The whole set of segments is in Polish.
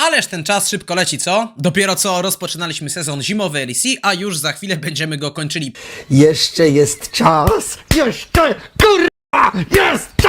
Ależ ten czas szybko leci, co? Dopiero co rozpoczynaliśmy sezon zimowy LEC, a już za chwilę będziemy go kończyli. Jeszcze jest czas! Jeszcze! Kurwa! Jest!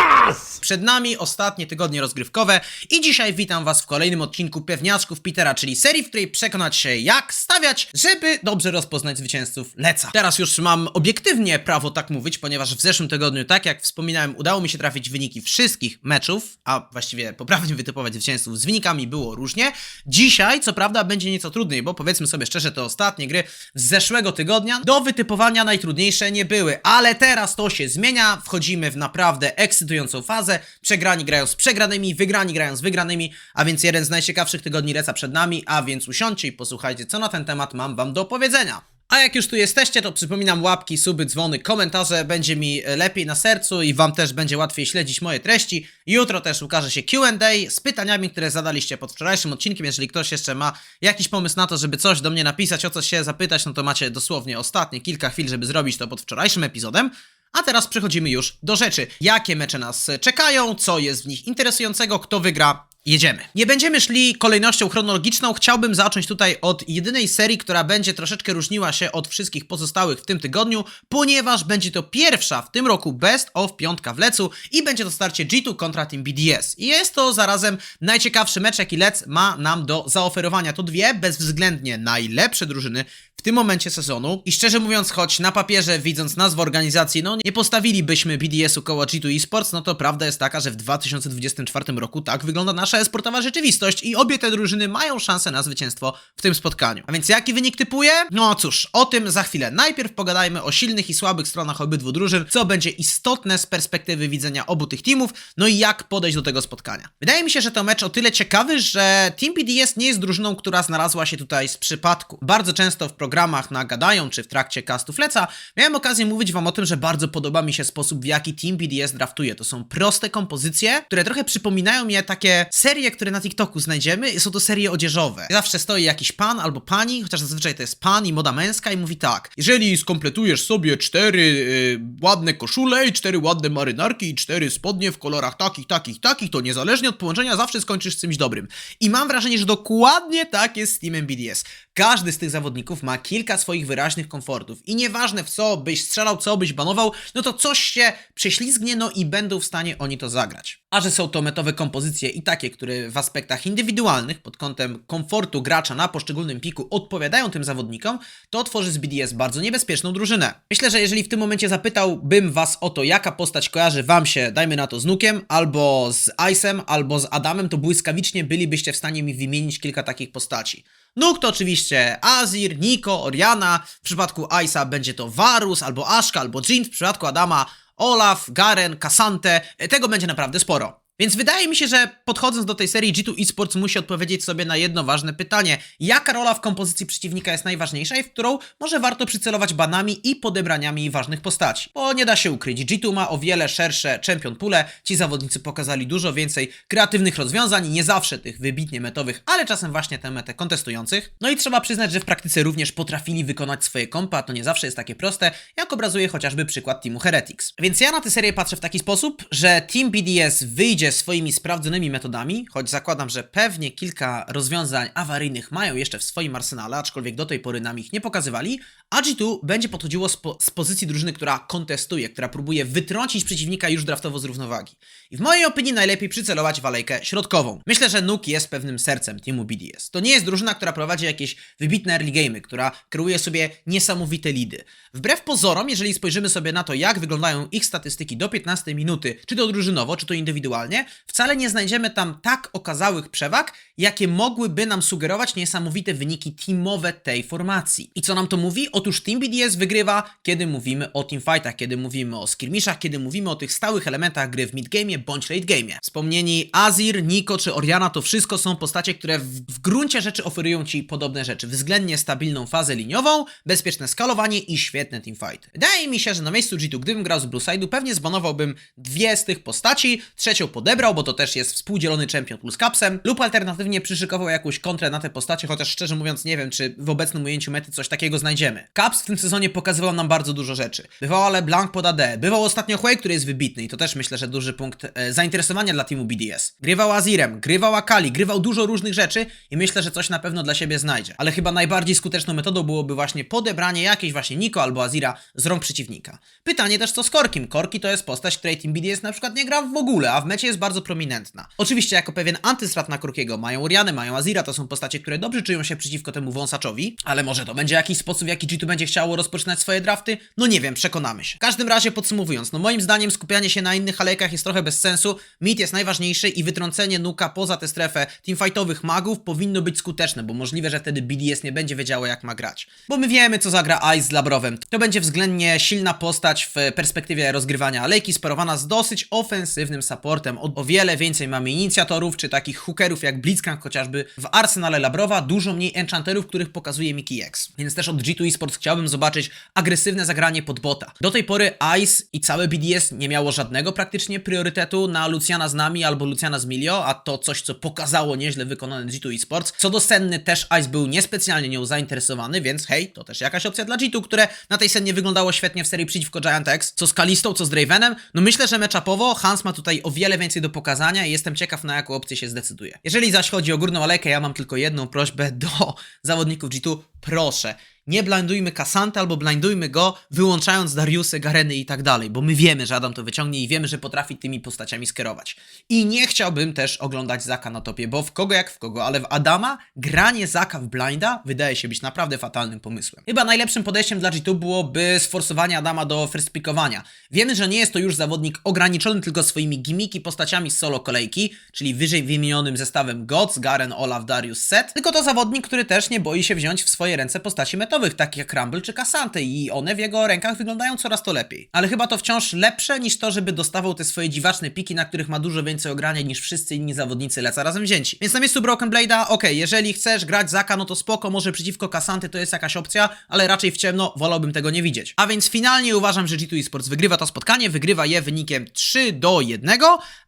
Przed nami ostatnie tygodnie rozgrywkowe i dzisiaj witam was w kolejnym odcinku Pewniaczków Petera, czyli serii, w której przekonać się jak stawiać, żeby dobrze rozpoznać zwycięzców Leca. Teraz już mam obiektywnie prawo tak mówić, ponieważ w zeszłym tygodniu, tak jak wspominałem, udało mi się trafić wyniki wszystkich meczów, a właściwie poprawnie wytypować zwycięzców z wynikami było różnie. Dzisiaj, co prawda, będzie nieco trudniej, bo powiedzmy sobie szczerze, te ostatnie gry z zeszłego tygodnia do wytypowania najtrudniejsze nie były, ale teraz to się zmienia, wchodzimy w naprawdę ekscytującą fazę, przegrani grają z przegranymi, wygrani grają z wygranymi, a więc jeden z najciekawszych tygodni Leca przed nami, a więc usiądźcie i posłuchajcie, co na ten temat mam wam do powiedzenia. A jak już tu jesteście, to przypominam łapki, suby, dzwony, komentarze, będzie mi e, lepiej na sercu i wam też będzie łatwiej śledzić moje treści. Jutro też ukaże się Q&A z pytaniami, które zadaliście pod wczorajszym odcinkiem. Jeżeli ktoś jeszcze ma jakiś pomysł na to, żeby coś do mnie napisać, o coś się zapytać, no to macie dosłownie ostatnie kilka chwil, żeby zrobić to pod wczorajszym epizodem. A teraz przechodzimy już do rzeczy. Jakie mecze nas czekają, co jest w nich interesującego, kto wygra, jedziemy. Nie będziemy szli kolejnością chronologiczną. Chciałbym zacząć tutaj od jedynej serii, która będzie troszeczkę różniła się od wszystkich pozostałych w tym tygodniu, ponieważ będzie to pierwsza w tym roku Best of piątka w Lecu i będzie to starcie G2 kontra Team BDS. I jest to zarazem najciekawszy mecz, jaki Lec ma nam do zaoferowania. To dwie bezwzględnie najlepsze drużyny w tym momencie sezonu. I szczerze mówiąc, choć na papierze, widząc nazwę organizacji, no nie postawilibyśmy BDS-u koło G2 Esports, no to prawda jest taka, że w 2024 roku tak wygląda nasza esportowa rzeczywistość i obie te drużyny mają szansę na zwycięstwo w tym spotkaniu. A więc jaki wynik typuję? No cóż, o tym za chwilę. Najpierw pogadajmy o silnych i słabych stronach obydwu drużyn, co będzie istotne z perspektywy widzenia obu tych teamów, no i jak podejść do tego spotkania. Wydaje mi się, że to mecz o tyle ciekawy, że Team BDS nie jest drużyną, która znalazła się tutaj z przypadku. Bardzo często w programach na Gadają czy w trakcie castów Leca miałem okazję mówić wam o tym, że bardzo podoba mi się sposób, w jaki Team BDS draftuje. To są proste kompozycje, które trochę przypominają mi takie serie, które na TikToku znajdziemy. Są to serie odzieżowe. Zawsze stoi jakiś pan albo pani, chociaż zazwyczaj to jest pan i moda męska i mówi tak. Jeżeli skompletujesz sobie cztery y, ładne koszule i cztery ładne marynarki i cztery spodnie w kolorach takich, takich, takich, to niezależnie od połączenia zawsze skończysz z czymś dobrym. I mam wrażenie, że dokładnie tak jest z Teamem BDS. Każdy z tych zawodników ma kilka swoich wyraźnych komfortów i nieważne w co byś strzelał, co byś banował, no to coś się prześlizgnie, no i będą w stanie oni to zagrać. A że są to metowe kompozycje i takie, które w aspektach indywidualnych, pod kątem komfortu gracza na poszczególnym piku odpowiadają tym zawodnikom, to tworzy z BDS bardzo niebezpieczną drużynę. Myślę, że jeżeli w tym momencie zapytałbym was o to, jaka postać kojarzy wam się, dajmy na to z Nukiem, albo z Ice'em, albo z Adamem, to błyskawicznie bylibyście w stanie mi wymienić kilka takich postaci. Nuk to oczywiście Azir, Niko, Oriana, w przypadku Ice'a będzie to Varus, albo Ashka, albo Jin, w przypadku Adama Olaf, Garen, Kasante, tego będzie naprawdę sporo. Więc wydaje mi się, że podchodząc do tej serii G2 Esports musi odpowiedzieć sobie na jedno ważne pytanie. Jaka rola w kompozycji przeciwnika jest najważniejsza i w którą może warto przycelować banami i podebraniami ważnych postaci? Bo nie da się ukryć, G2 ma o wiele szersze champion pule, ci zawodnicy pokazali dużo więcej kreatywnych rozwiązań, nie zawsze tych wybitnie metowych, ale czasem właśnie tę metę kontestujących. No i trzeba przyznać, że w praktyce również potrafili wykonać swoje kompa, to nie zawsze jest takie proste, jak obrazuje chociażby przykład Teamu Heretics. Więc ja na tę serię patrzę w taki sposób, że Team BDS wyjdzie swoimi sprawdzonymi metodami, choć zakładam, że pewnie kilka rozwiązań awaryjnych mają jeszcze w swoim arsenale, aczkolwiek do tej pory nam ich nie pokazywali, a G2 będzie podchodziło z, po, z pozycji drużyny, która kontestuje, która próbuje wytrącić przeciwnika już draftowo z równowagi. I w mojej opinii najlepiej przycelować w alejkę środkową. Myślę, że Nuke jest pewnym sercem teamu BDS. To nie jest drużyna, która prowadzi jakieś wybitne early game'y, która kreuje sobie niesamowite lidy. Wbrew pozorom, jeżeli spojrzymy sobie na to, jak wyglądają ich statystyki do 15 minuty, czy to drużynowo, czy to indywidualnie, wcale nie znajdziemy tam tak okazałych przewag, jakie mogłyby nam sugerować niesamowite wyniki teamowe tej formacji. I co nam to mówi? Otóż Team BDS wygrywa, kiedy mówimy o teamfightach, kiedy mówimy o skirmishach, kiedy mówimy o tych stałych elementach gry w midgame'ie bądź late game'ie. Wspomnieni Azir, Niko czy Oriana to wszystko są postacie, które w, w gruncie rzeczy oferują Ci podobne rzeczy. Względnie stabilną fazę liniową, bezpieczne skalowanie i świetne teamfighty. Wydaje mi się, że na miejscu G2, gdybym grał z Blue Side'u, pewnie zbanowałbym dwie z tych postaci, trzecią podebrał, bo to też jest współdzielony czempion plus kapsem, lub alternatywnie przyszykował jakąś kontrę na te postacie, chociaż szczerze mówiąc nie wiem, czy w obecnym ujęciu mety coś takiego znajdziemy. Caps w tym sezonie pokazywał nam bardzo dużo rzeczy. Bywał ale Blank pod AD, bywał ostatnio Huey, który jest wybitny i to też myślę, że duży punkt e, zainteresowania dla teamu BDS. Grywał Azirem, grywał Akali, grywał dużo różnych rzeczy i myślę, że coś na pewno dla siebie znajdzie. Ale chyba najbardziej skuteczną metodą byłoby właśnie podebranie jakiejś właśnie Niko albo Azira z rąk przeciwnika. Pytanie też co z Korkim. Korki to jest postać, której Team BDS na przykład nie gra w ogóle, a w mecie jest bardzo prominentna. Oczywiście jako pewien antystrat na Korkiego mają Orianę, mają Azira, to są postacie, które dobrze czują się przeciwko temu wąsaczowi, ale może to będzie jakiś sposób, w jaki G2 będzie chciało rozpoczynać swoje drafty? No nie wiem, przekonamy się. W każdym razie podsumowując, no moim zdaniem skupianie się na innych alejkach jest trochę bez sensu, mid jest najważniejszy i wytrącenie Nuka poza tę strefę teamfightowych magów powinno być skuteczne, bo możliwe, że wtedy BDS nie będzie wiedziało jak ma grać. Bo my wiemy co zagra Ice z Labrowem. To będzie względnie silna postać w perspektywie rozgrywania alejki, sparowana z dosyć ofensywnym supportem. O, wiele więcej mamy inicjatorów, czy takich hookerów jak Blitzcrank chociażby w arsenale Labrowa, dużo mniej enchanterów, których pokazuje Mickey X. Więc też od G2 Esports chciałbym zobaczyć agresywne zagranie pod bota. Do tej pory Ice i całe BDS nie miało żadnego praktycznie priorytetu na Luciana z nami albo Luciana z Milio, a to coś, co pokazało nieźle wykonane G2 Esports. Co do Senny też Ice był niespecjalnie nią zainteresowany, więc hej, to też jakaś opcja dla G2, które na tej scenie wyglądało świetnie w serii przeciwko Giant X. Co z Kalistą, co z Dravenem? No myślę, że matchupowo Hans ma tutaj o wiele więcej do pokazania i jestem ciekaw na jaką opcję się zdecyduje. Jeżeli zaś chodzi o górną alejkę, ja mam tylko jedną prośbę do zawodników G2. Proszę, nie blindujmy Kasanty albo blindujmy go, wyłączając Dariusy, Gareny i tak dalej, bo my wiemy, że Adam to wyciągnie i wiemy, że potrafi tymi postaciami skierować. I nie chciałbym też oglądać Zaka na topie, bo w kogo jak w kogo, ale w Adama granie Zaka w blinda wydaje się być naprawdę fatalnym pomysłem. Chyba najlepszym podejściem dla G2 byłoby sforsowanie Adama do first pickowania. Wiemy, że nie jest to już zawodnik ograniczony tylko swoimi gimmiki, postaciami z solo kolejki, czyli wyżej wymienionym zestawem Gods, Garen, Olaf, Darius, Set, tylko to zawodnik, który też nie boi się wziąć w swoje ręce postaci metowych, takich jak Rumble czy Kasante i one w jego rękach wyglądają coraz to lepiej. Ale chyba to wciąż lepsze niż to, żeby dostawał te swoje dziwaczne piki, na których ma dużo więcej ogrania niż wszyscy inni zawodnicy leca razem wzięci. Więc na miejscu Broken Blade'a, okej, jeżeli chcesz grać Zaka, no to spoko, może przeciwko Kasanty to jest jakaś opcja, ale raczej w ciemno wolałbym tego nie widzieć. A więc finalnie uważam, że G2 Esports wygrywa to spotkanie, wygrywa je wynikiem 3 do 1,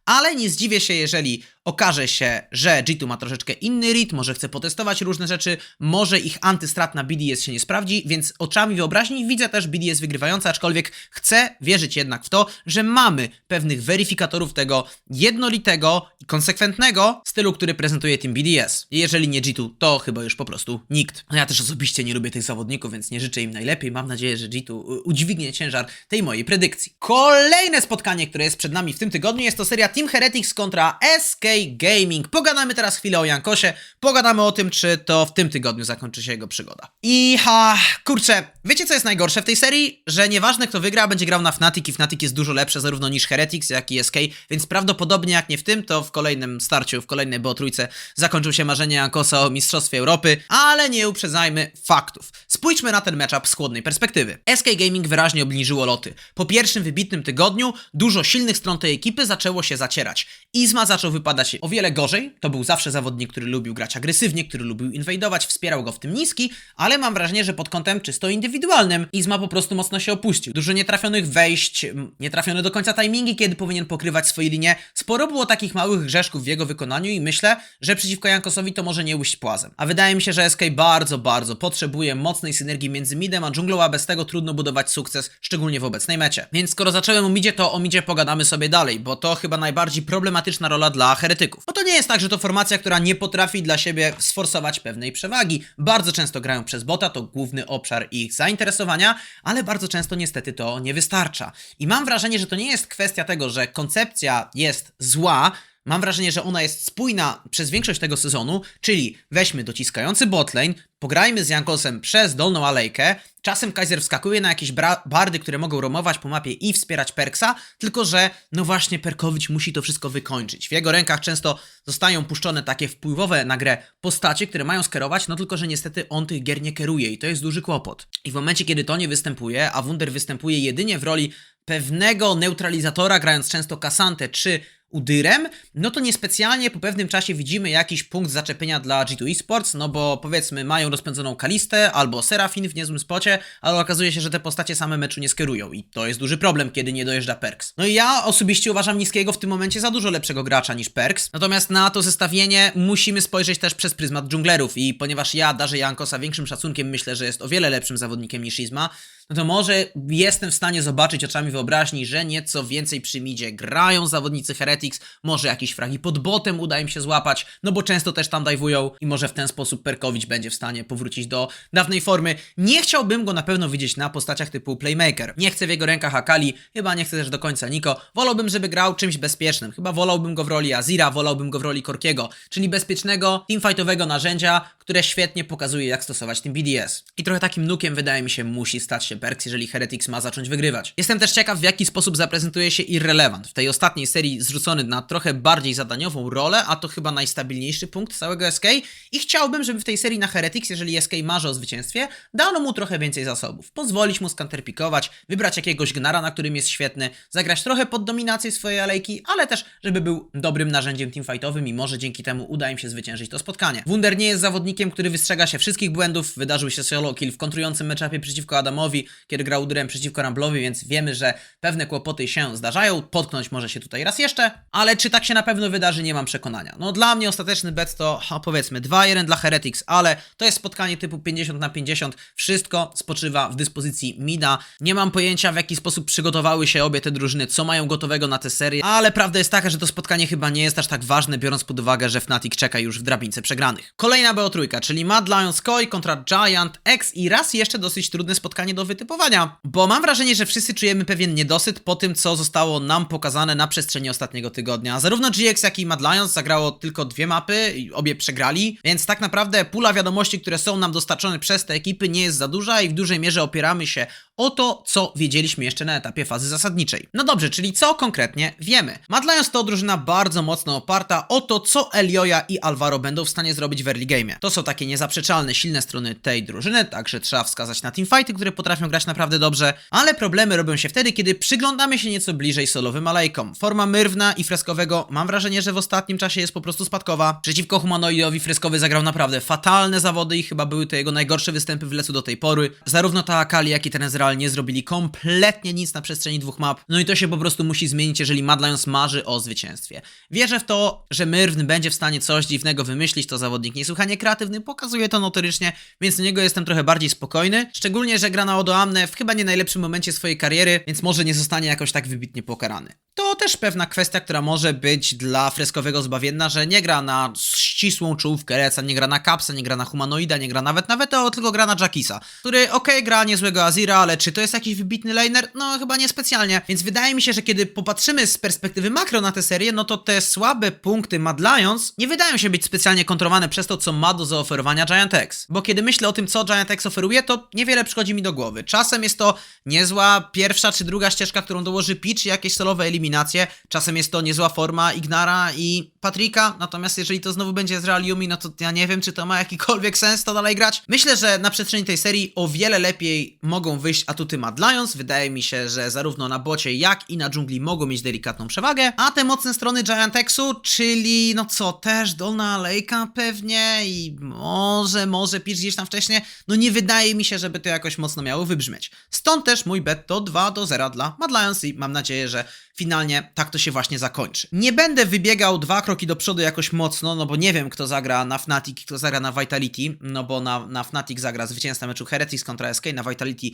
ale nie zdziwię się, jeżeli okaże się, że G2 ma troszeczkę inny rytm, może chce potestować różne rzeczy, może ich antystrat na BDS się nie sprawdzi, więc oczami wyobraźni widzę też BDS wygrywające, aczkolwiek chcę wierzyć jednak w to, że mamy pewnych weryfikatorów tego jednolitego i konsekwentnego stylu, który prezentuje Team BDS. Jeżeli nie G2, to chyba już po prostu nikt. No ja też osobiście nie lubię tych zawodników, więc nie życzę im najlepiej. Mam nadzieję, że G2 u- udźwignie ciężar tej mojej predykcji. Kolejne spotkanie, które jest przed nami w tym tygodniu, jest to seria Team Heretics kontra SK Gaming. Pogadamy teraz chwilę o Jankosie, pogadamy o tym, czy to w tym tygodniu zakończy się jego przygoda. I ha, kurczę, wiecie co jest najgorsze w tej serii? Że nieważne kto wygra, będzie grał na Fnatic i Fnatic jest dużo lepsze zarówno niż Heretics, jak i SK, więc prawdopodobnie jak nie w tym, to w kolejnym starciu, w kolejnej BO3 zakończył się marzenie Jankosa o Mistrzostwie Europy, ale nie uprzedzajmy faktów. Spójrzmy na ten matchup z chłodnej perspektywy. SK Gaming wyraźnie obniżyło loty. Po pierwszym wybitnym tygodniu dużo silnych stron tej ekipy zaczęło się zacierać. Izma zaczął wypadać o wiele gorzej, to był zawsze zawodnik, który lubił grać agresywnie, który lubił inwajdować, wspierał go w tym niski, ale mam wrażenie, że pod kątem czysto indywidualnym Izma po prostu mocno się opuścił. Dużo nietrafionych wejść, nietrafione do końca timingi, kiedy powinien pokrywać swoje linie. Sporo było takich małych grzeszków w jego wykonaniu i myślę, że przeciwko Jankosowi to może nie ujść płazem. A wydaje mi się, że SK bardzo, bardzo potrzebuje mocnej synergii między midem a dżunglą, a bez tego trudno budować sukces, szczególnie w obecnej mecie. Więc skoro zacząłem o midzie, to o midzie pogadamy sobie dalej, bo to chyba najbardziej problematyczna rola dla heretyków. Bo to nie jest tak, że to formacja, która nie potrafi dla siebie sforsować pewnej przewagi. Bardzo często grają przez bota, to główny obszar ich zainteresowania, ale bardzo często niestety to nie wystarcza. I mam wrażenie, że to nie jest kwestia tego, że koncepcja jest zła, Mam wrażenie, że ona jest spójna przez większość tego sezonu, czyli weźmy dociskający botlane, pograjmy z Jankosem przez dolną alejkę, czasem Kaiser wskakuje na jakieś bardy, które mogą romować po mapie i wspierać Perksa, tylko że no właśnie Perkowicz musi to wszystko wykończyć. W jego rękach często zostają puszczone takie wpływowe na grę postacie, które mają skierować, no tylko że niestety on tych gier nie kieruje i to jest duży kłopot. I w momencie, kiedy to nie występuje, a Wunder występuje jedynie w roli pewnego neutralizatora, grając często Kasantę czy Udyrem, no to niespecjalnie po pewnym czasie widzimy jakiś punkt zaczepienia dla G2 Esports, no bo powiedzmy mają rozpędzoną Kalistę albo Serafin w niezłym spocie, ale okazuje się, że te postacie same meczu nie skierują i to jest duży problem, kiedy nie dojeżdża Perks. No i ja osobiście uważam Niskiego w tym momencie za dużo lepszego gracza niż Perks, natomiast na to zestawienie musimy spojrzeć też przez pryzmat dżunglerów i ponieważ ja darzę Jankosa większym szacunkiem, myślę, że jest o wiele lepszym zawodnikiem niż Izma, no to może jestem w stanie zobaczyć oczami wyobraźni, że nieco więcej przy midzie grają zawodnicy Heretics, może jakieś fragi pod botem uda im się złapać, no bo często też tam dajwują i może w ten sposób Perkowicz będzie w stanie powrócić do dawnej formy. Nie chciałbym go na pewno widzieć na postaciach typu Playmaker. Nie chcę w jego rękach Akali, chyba nie chcę też do końca Niko. Wolałbym, żeby grał czymś bezpiecznym. Chyba wolałbym go w roli Azira, wolałbym go w roli Korkiego, czyli bezpiecznego, teamfightowego narzędzia, które świetnie pokazuje jak stosować tym BDS. I trochę takim nukiem wydaje mi się musi stać się Perks, jeżeli Heretics ma zacząć wygrywać. Jestem też ciekaw w jaki sposób zaprezentuje się Irrelevant. W tej ostatniej serii zrzucony na trochę bardziej zadaniową rolę, a to chyba najstabilniejszy punkt całego SK i chciałbym, żeby w tej serii na Heretics, jeżeli SK marzy o zwycięstwie, dano mu trochę więcej zasobów. Pozwolić mu skanterpikować, wybrać jakiegoś gnara, na którym jest świetny, zagrać trochę pod dominację swojej alejki, ale też, żeby był dobrym narzędziem teamfightowym i może dzięki temu uda im się zwyciężyć to spotkanie. Wunder nie jest zawodnikiem, który wystrzega się wszystkich błędów. Wydarzył się solo kill w kontrującym meczapie przeciwko Adamowi, kiedy grał Udyrem przeciwko Ramblowi, więc wiemy, że pewne kłopoty się zdarzają. Potknąć może się tutaj raz jeszcze, ale czy tak się na pewno wydarzy, nie mam przekonania. No dla mnie ostateczny bet to ha, powiedzmy 2-1 dla Heretics, ale to jest spotkanie typu 50 na 50. Wszystko spoczywa w dyspozycji Mida. Nie mam pojęcia w jaki sposób przygotowały się obie te drużyny, co mają gotowego na tę serię, ale prawda jest taka, że to spotkanie chyba nie jest aż tak ważne, biorąc pod uwagę, że Fnatic czeka już w drabince przegranych. Kolejna BO3, czyli Mad Lions Koi kontra Giant X i raz jeszcze dosyć trudne spotkanie do wytypowania, bo mam wrażenie, że wszyscy czujemy pewien niedosyt po tym, co zostało nam pokazane na przestrzeni ostatniego tygodnia. Zarówno GX, jak i Mad Lions zagrało tylko dwie mapy i obie przegrali, więc tak naprawdę pula wiadomości, które są nam dostarczone przez te ekipy nie jest za duża i w dużej mierze opieramy się o to, co wiedzieliśmy jeszcze na etapie fazy zasadniczej. No dobrze, czyli co konkretnie wiemy? Mad Lions to drużyna bardzo mocno oparta o to, co Elioja i Alvaro będą w stanie zrobić w early game. To są takie niezaprzeczalne, silne strony tej drużyny, także trzeba wskazać na teamfighty, które potrafią grać naprawdę dobrze, ale problemy robią się wtedy, kiedy przyglądamy się nieco bliżej solowym alejkom. Forma Myrwna i Freskowego mam wrażenie, że w ostatnim czasie jest po prostu spadkowa. Przeciwko humanoidowi Freskowy zagrał naprawdę fatalne zawody i chyba były to jego najgorsze występy w lecu do tej pory. Zarówno ta Akali, jak i ten Ezreal nie zrobili kompletnie nic na przestrzeni dwóch map. No i to się po prostu musi zmienić, jeżeli Mad Lions marzy o zwycięstwie. Wierzę w to, że Myrwn będzie w stanie coś dziwnego wymyślić, to zawodnik niesłychanie kreatywny, pokazuje to notorycznie, więc do niego jestem trochę bardziej spokojny. Szczególnie, że gra na W chyba nie najlepszym momencie swojej kariery, więc może nie zostanie jakoś tak wybitnie pokarany. To też pewna kwestia, która może być dla Freskowego zbawienna, że nie gra na ścisłą czołówkę Reca, nie gra na Kapsa, nie gra na Humanoida, nie gra nawet na Veteo, tylko gra na Jackisa, który okej, gra niezłego Azira, ale czy to jest jakiś wybitny laner? No chyba niespecjalnie, więc wydaje mi się, że kiedy popatrzymy z perspektywy makro na tę serię, no to te słabe punkty Mad Lions nie wydają się być specjalnie kontrolowane przez to, co ma do zaoferowania Giant X. Bo kiedy myślę o tym, co Giant X oferuje, to niewiele przychodzi mi do głowy. Czasem jest to niezła pierwsza czy druga ścieżka, którą dołoży Peach i jakieś solowe eliminacje. Czasem jest to niezła forma Ignara i Patrika, natomiast jeżeli to znowu będzie z Real Yumi, no to ja nie wiem, czy to ma jakikolwiek sens to dalej grać. Myślę, że na przestrzeni tej serii o wiele lepiej mogą wyjść atuty Mad Lions. Wydaje mi się, że zarówno na bocie, jak i na dżungli mogą mieć delikatną przewagę. A te mocne strony Giantexu, czyli no co, też dolna alejka pewnie i może, może Peach gdzieś tam wcześniej, no nie wydaje mi się, żeby to jakoś mocno miało wybrzmieć. Stąd też mój bet to 2 do 0 dla Mad Lions i mam nadzieję, że finalnie tak to się właśnie zakończy. Nie będę wybiegał dwa kroki do przodu jakoś mocno, no bo nie wiem, kto zagra na Fnatic, kto zagra na Vitality, no bo na, na Fnatic zagra zwycięzca meczu Heretics kontra SK, na Vitality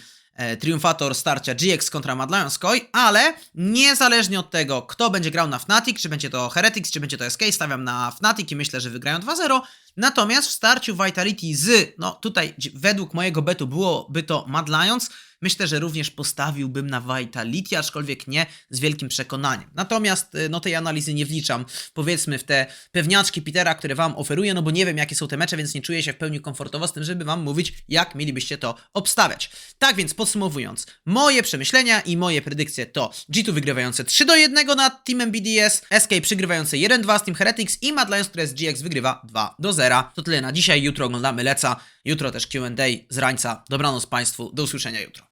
triumfator starcia GX kontra Mad Lions Koi, ale niezależnie od tego, kto będzie grał na Fnatic, czy będzie to Heretics, czy będzie to SK, stawiam na Fnatic i myślę, że wygrają 2-0. Natomiast w starciu Vitality z, no tutaj według mojego betu byłoby to Mad Lions, myślę, że również postawiłbym na Vitality, aczkolwiek nie z wielkim przekonaniem. Natomiast y, no tej analizy nie wliczam, powiedzmy, w te pewniaczki Petera, które wam oferuję, no bo nie wiem, jakie są te mecze, więc nie czuję się w pełni komfortowo z tym, żeby wam mówić, jak mielibyście to obstawiać. Tak więc podsumowując, moje przemyślenia i moje predykcje to G2 wygrywające 3 do 1 nad Teamem BDS, SK przygrywające 1-2 z Team Heretics i Mad Lions, które z GX wygrywa 2 do 0. To tyle na dzisiaj, jutro oglądamy Leca, jutro też Q&A z rańca. Dobranoc Państwu, do usłyszenia jutro.